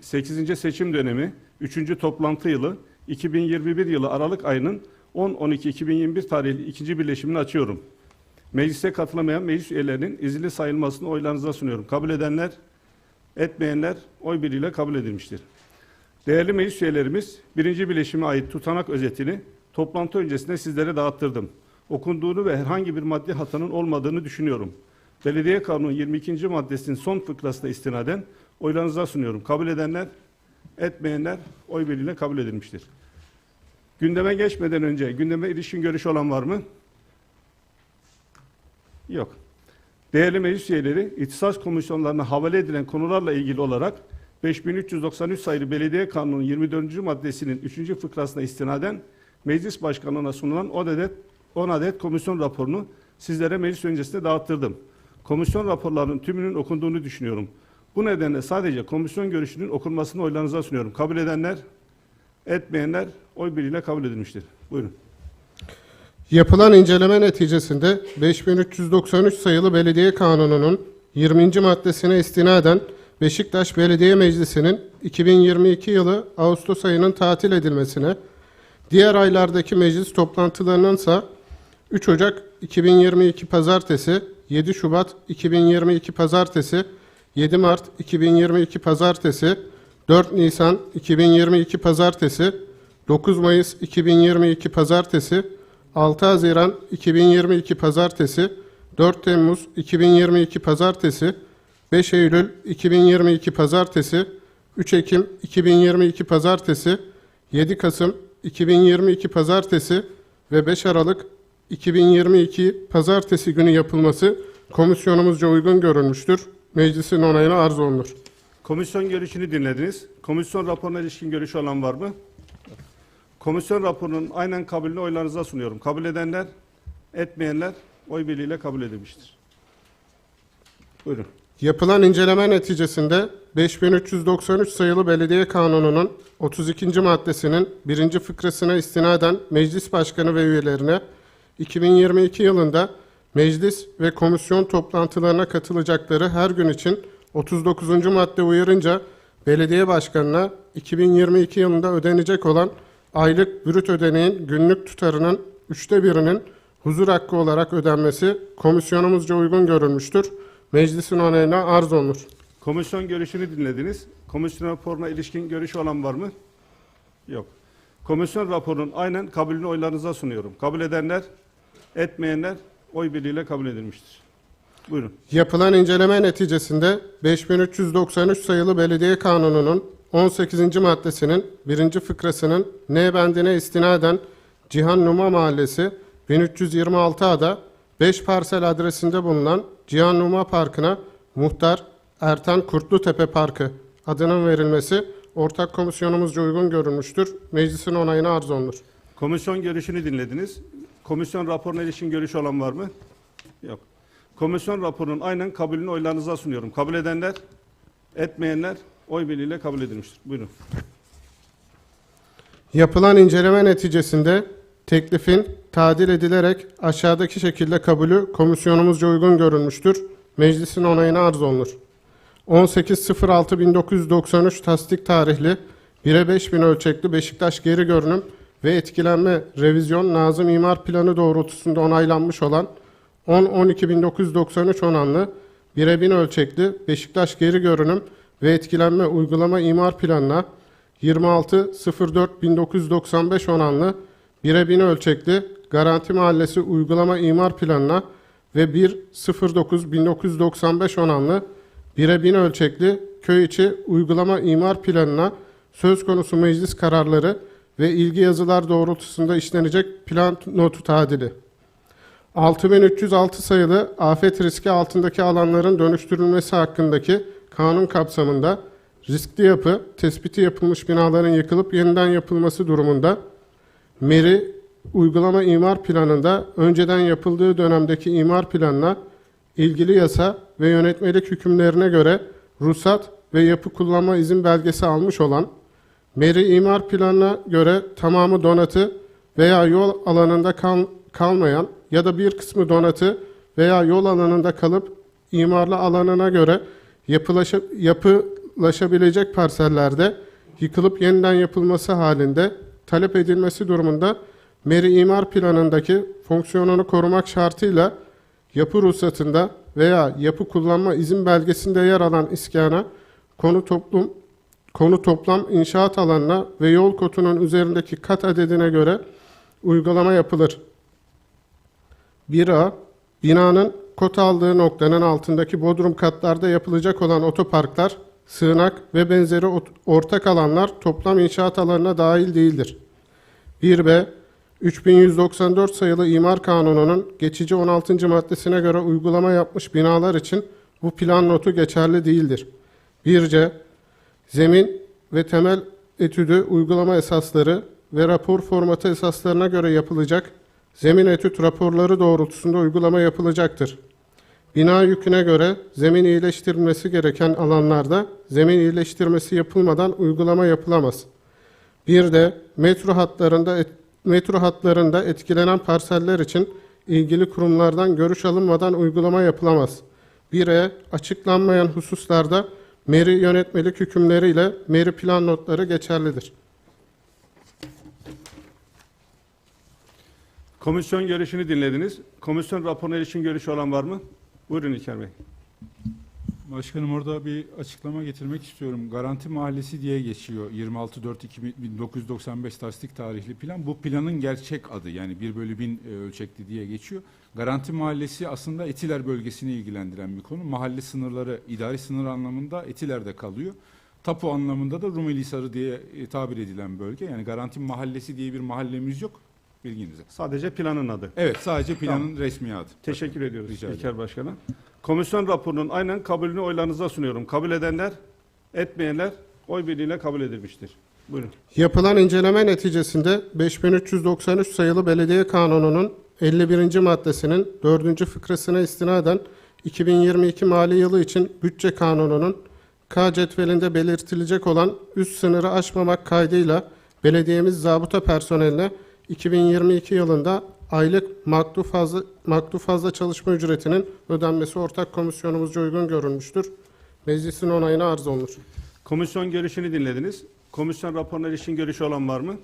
8. seçim dönemi 3. toplantı yılı 2021 yılı Aralık ayının 10-12-2021 tarihli ikinci birleşimini açıyorum. Meclise katılamayan meclis üyelerinin izili sayılmasını oylarınıza sunuyorum. Kabul edenler, etmeyenler oy birliğiyle kabul edilmiştir. Değerli meclis üyelerimiz, birinci birleşime ait tutanak özetini toplantı öncesinde sizlere dağıttırdım. Okunduğunu ve herhangi bir maddi hatanın olmadığını düşünüyorum. Belediye Kanunu 22. maddesinin son fıkrasına istinaden oylarınıza sunuyorum. Kabul edenler, etmeyenler oy birliğiyle kabul edilmiştir. Gündeme geçmeden önce gündeme ilişkin görüş olan var mı? Yok. Değerli meclis üyeleri, ihtisas komisyonlarına havale edilen konularla ilgili olarak 5393 sayılı Belediye Kanunu 24. maddesinin 3. fıkrasına istinaden Meclis Başkanlığı'na sunulan 10 adet, 10 adet komisyon raporunu sizlere meclis öncesinde dağıttırdım. Komisyon raporlarının tümünün okunduğunu düşünüyorum. Bu nedenle sadece komisyon görüşünün okunmasını oylarınıza sunuyorum. Kabul edenler, etmeyenler oy birliğiyle kabul edilmiştir. Buyurun. Yapılan inceleme neticesinde 5393 sayılı Belediye Kanunu'nun 20. maddesine istinaden Beşiktaş Belediye Meclisi'nin 2022 yılı Ağustos ayının tatil edilmesine, diğer aylardaki meclis toplantılarının ise 3 Ocak 2022 Pazartesi, 7 Şubat 2022 Pazartesi, 7 Mart 2022 Pazartesi, 4 Nisan 2022 Pazartesi, 9 Mayıs 2022 Pazartesi, 6 Haziran 2022 Pazartesi, 4 Temmuz 2022 Pazartesi, 5 Eylül 2022 Pazartesi, 3 Ekim 2022 Pazartesi, 7 Kasım 2022 Pazartesi ve 5 Aralık 2022 Pazartesi günü yapılması komisyonumuzca uygun görülmüştür. Meclisin onayına arz olunur. Komisyon görüşünü dinlediniz. Komisyon raporuna ilişkin görüşü olan var mı? Komisyon raporunun aynen kabulünü oylarınıza sunuyorum. Kabul edenler, etmeyenler oy birliğiyle kabul edilmiştir. Buyurun. Yapılan inceleme neticesinde 5393 sayılı Belediye Kanunu'nun 32. maddesinin 1. fıkrasına istinaden Meclis Başkanı ve üyelerine 2022 yılında meclis ve komisyon toplantılarına katılacakları her gün için 39. madde uyarınca belediye başkanına 2022 yılında ödenecek olan aylık brüt ödeneğin günlük tutarının üçte birinin huzur hakkı olarak ödenmesi komisyonumuzca uygun görülmüştür. Meclisin onayına arz olunur. Komisyon görüşünü dinlediniz. Komisyon raporuna ilişkin görüşü olan var mı? Yok. Komisyon raporunun aynen kabulünü oylarınıza sunuyorum. Kabul edenler, etmeyenler oy birliğiyle kabul edilmiştir. Buyurun. Yapılan inceleme neticesinde 5393 sayılı Belediye Kanunu'nun 18. maddesinin 1. fıkrasının N bendine istinaden Cihan Numa Mahallesi 1326 ada 5 parsel adresinde bulunan Cihan Numa Parkı'na muhtar Ertan Kurtlutepe Parkı adının verilmesi ortak komisyonumuzca uygun görülmüştür. Meclisin onayına arz olunur. Komisyon görüşünü dinlediniz. Komisyon raporuna ilişkin görüşü olan var mı? Yok. Komisyon raporunun aynen kabulünü oylarınıza sunuyorum. Kabul edenler, etmeyenler oy birliğiyle kabul edilmiştir. Buyurun. Yapılan inceleme neticesinde teklifin tadil edilerek aşağıdaki şekilde kabulü komisyonumuzca uygun görülmüştür. Meclisin onayına arz olunur. 18.06.1993 tasdik tarihli 1'e 5000 ölçekli Beşiktaş geri görünüm ve etkilenme revizyon Nazım İmar Planı doğrultusunda onaylanmış olan 10-12.1993 onanlı 1'e 1000 ölçekli Beşiktaş geri görünüm ve etkilenme uygulama imar planına 26.04.1995 onanlı 1'e 1000 ölçekli Garanti Mahallesi uygulama imar planına ve 1.09.1995 onanlı 1'e 1000 ölçekli köy içi uygulama imar planına söz konusu meclis kararları ve ilgi yazılar doğrultusunda işlenecek plan notu tadili. 6306 sayılı afet riski altındaki alanların dönüştürülmesi hakkındaki kanun kapsamında riskli yapı, tespiti yapılmış binaların yıkılıp yeniden yapılması durumunda MER'i uygulama imar planında önceden yapıldığı dönemdeki imar planına ilgili yasa ve yönetmelik hükümlerine göre ruhsat ve yapı kullanma izin belgesi almış olan MER'i imar planına göre tamamı donatı veya yol alanında kal- kalmayan ya da bir kısmı donatı veya yol alanında kalıp imarlı alanına göre yapılaşıp, ulaşılabilecek parsellerde yıkılıp yeniden yapılması halinde talep edilmesi durumunda meri imar planındaki fonksiyonunu korumak şartıyla yapı ruhsatında veya yapı kullanma izin belgesinde yer alan iskana konu toplum konu toplam inşaat alanına ve yol kotunun üzerindeki kat adedine göre uygulama yapılır. 1A Binanın kota aldığı noktanın altındaki bodrum katlarda yapılacak olan otoparklar, sığınak ve benzeri ortak alanlar toplam inşaat alanına dahil değildir. 1B 3194 sayılı İmar Kanunu'nun geçici 16. maddesine göre uygulama yapmış binalar için bu plan notu geçerli değildir. 1C Zemin ve temel etüdü uygulama esasları ve rapor formatı esaslarına göre yapılacak zemin etüt raporları doğrultusunda uygulama yapılacaktır. Bina yüküne göre zemin iyileştirilmesi gereken alanlarda zemin iyileştirmesi yapılmadan uygulama yapılamaz. Bir de metro hatlarında et- metro hatlarında etkilenen parseller için ilgili kurumlardan görüş alınmadan uygulama yapılamaz. 1'e açıklanmayan hususlarda meri yönetmelik hükümleriyle meri plan notları geçerlidir. Komisyon görüşünü dinlediniz. Komisyon raporuna ilişkin görüşü olan var mı? Buyurun İlker Bey. Başkanım orada bir açıklama getirmek istiyorum. Garanti Mahallesi diye geçiyor 26.4.1995 tasdik tarihli plan. Bu planın gerçek adı yani 1 bölü 1000 e, ölçekli diye geçiyor. Garanti Mahallesi aslında Etiler bölgesini ilgilendiren bir konu. Mahalle sınırları idari sınır anlamında Etiler'de kalıyor. Tapu anlamında da Rumelihisarı diye e, tabir edilen bölge. Yani Garanti Mahallesi diye bir mahallemiz yok bilginize. Sadece planın adı. Evet sadece planın resmi adı. Teşekkür ediyoruz Rica ederim. İlker Başkan'a. Komisyon raporunun aynen kabulünü oylarınıza sunuyorum. Kabul edenler, etmeyenler oy birliğiyle kabul edilmiştir. Buyurun. Yapılan inceleme neticesinde 5393 sayılı Belediye Kanunu'nun 51. maddesinin 4. fıkrasına istinaden 2022 mali yılı için bütçe kanununun K cetvelinde belirtilecek olan üst sınırı aşmamak kaydıyla belediyemiz zabıta personeline 2022 yılında aylık maktu fazla, maktu fazla çalışma ücretinin ödenmesi ortak komisyonumuzca uygun görülmüştür. Meclisin onayına arz olunur. Komisyon görüşünü dinlediniz. Komisyon raporuna ilişkin görüşü olan var mı?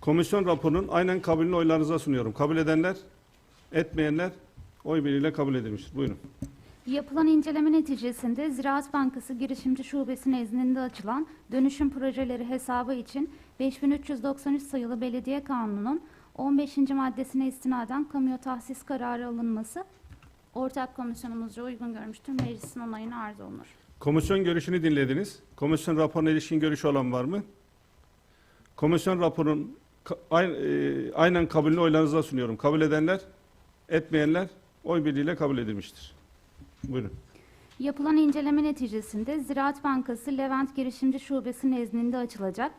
Komisyon raporunun aynen kabulünü oylarınıza sunuyorum. Kabul edenler, etmeyenler oy birliğiyle kabul edilmiştir. Buyurun. Yapılan inceleme neticesinde Ziraat Bankası Girişimci Şubesi nezdinde açılan dönüşüm projeleri hesabı için 5393 sayılı Belediye Kanunu'nun 15. maddesine istinaden kamuya tahsis kararı alınması ortak komisyonumuzca uygun görmüştür. Meclisin onayına arz olunur. Komisyon görüşünü dinlediniz. Komisyon raporuna ilişkin görüşü olan var mı? Komisyon ay- e, aynen kabulünü oylarınıza sunuyorum. Kabul edenler, etmeyenler oy birliğiyle kabul edilmiştir. Buyurun. Yapılan inceleme neticesinde Ziraat Bankası Levent Girişimci Şubesi nezdinde açılacak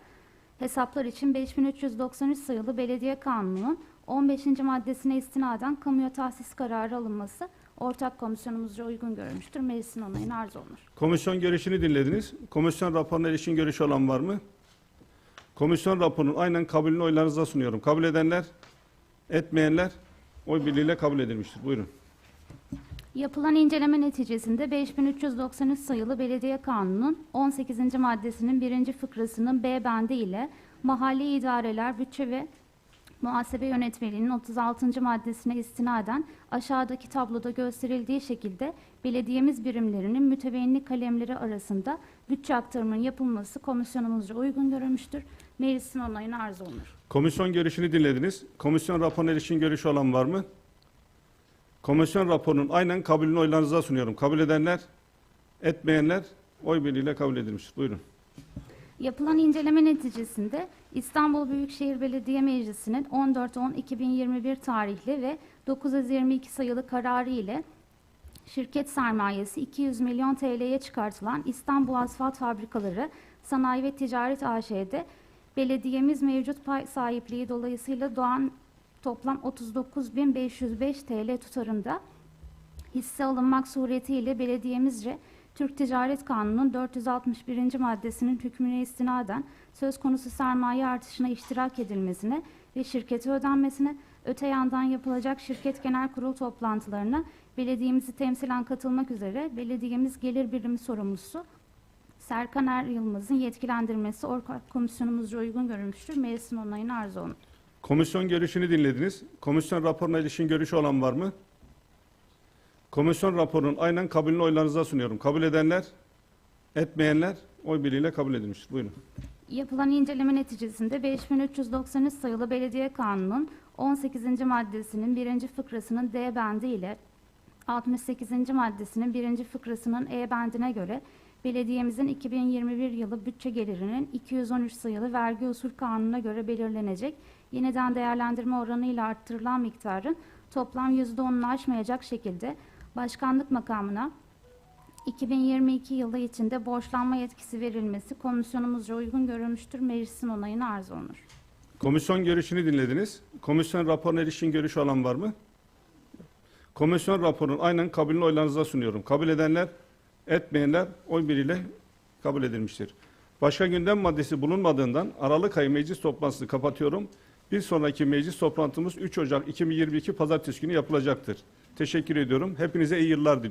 hesaplar için 5393 sayılı Belediye Kanunu'nun 15. maddesine istinaden kamuya tahsis kararı alınması ortak komisyonumuzca uygun görülmüştür. Meclisin onayına arz olunur. Komisyon görüşünü dinlediniz. Komisyon raporuna ilişkin görüşü olan var mı? Komisyon raporunun aynen kabulünü oylarınıza sunuyorum. Kabul edenler, etmeyenler oy birliğiyle kabul edilmiştir. Buyurun. Yapılan inceleme neticesinde 5393 sayılı Belediye Kanunu'nun 18. maddesinin 1. fıkrasının B bendi ile mahalli idareler bütçe ve muhasebe yönetmeliğinin 36. maddesine istinaden aşağıdaki tabloda gösterildiği şekilde belediyemiz birimlerinin mütevenni kalemleri arasında bütçe aktarımının yapılması komisyonumuzca uygun görülmüştür. Meclisin onayına arz olunur. Komisyon görüşünü dinlediniz. Komisyon raporuna ilişkin görüşü olan var mı? Komisyon raporunun aynen kabulünü oylarınıza sunuyorum. Kabul edenler, etmeyenler oy birliğiyle kabul edilmiştir. Buyurun. Yapılan inceleme neticesinde İstanbul Büyükşehir Belediye Meclisi'nin 14-10-2021 tarihli ve 922 sayılı kararı ile şirket sermayesi 200 milyon TL'ye çıkartılan İstanbul Asfalt Fabrikaları Sanayi ve Ticaret AŞ'de belediyemiz mevcut pay sahipliği dolayısıyla doğan toplam 39.505 TL tutarında hisse alınmak suretiyle belediyemizce Türk Ticaret Kanunu'nun 461. maddesinin hükmüne istinaden söz konusu sermaye artışına iştirak edilmesine ve şirkete ödenmesine, Öte yandan yapılacak şirket genel kurul toplantılarına belediyemizi temsilen katılmak üzere belediyemiz gelir birimi sorumlusu Serkan Er Yılmaz'ın yetkilendirmesi ortak komisyonumuzca uygun görülmüştür. Meclisin onayını arz olunur. Komisyon görüşünü dinlediniz. Komisyon raporuna ilişkin görüşü olan var mı? Komisyon raporunun aynen kabulünü oylarınıza sunuyorum. Kabul edenler, etmeyenler oy birliğiyle kabul edilmiştir. Buyurun. Yapılan inceleme neticesinde 5393 sayılı Belediye Kanunu'nun 18. maddesinin 1. fıkrasının D bendi ile 68. maddesinin 1. fıkrasının E bendine göre belediyemizin 2021 yılı bütçe gelirinin 213 sayılı vergi usul kanununa göre belirlenecek yeniden değerlendirme oranı ile arttırılan miktarın toplam %10'unu aşmayacak şekilde başkanlık makamına 2022 yılı içinde borçlanma yetkisi verilmesi komisyonumuzca uygun görülmüştür. Meclisin onayını arz olunur. Komisyon görüşünü dinlediniz. Komisyon raporuna ilişkin görüşü olan var mı? Komisyon raporunun aynen kabulünü oylarınıza sunuyorum. Kabul edenler, etmeyenler oy birliğiyle kabul edilmiştir. Başka gündem maddesi bulunmadığından Aralık ayı meclis toplantısını kapatıyorum. Bir sonraki meclis toplantımız 3 Ocak 2022 Pazartesi günü yapılacaktır. Teşekkür ediyorum. Hepinize iyi yıllar diliyorum.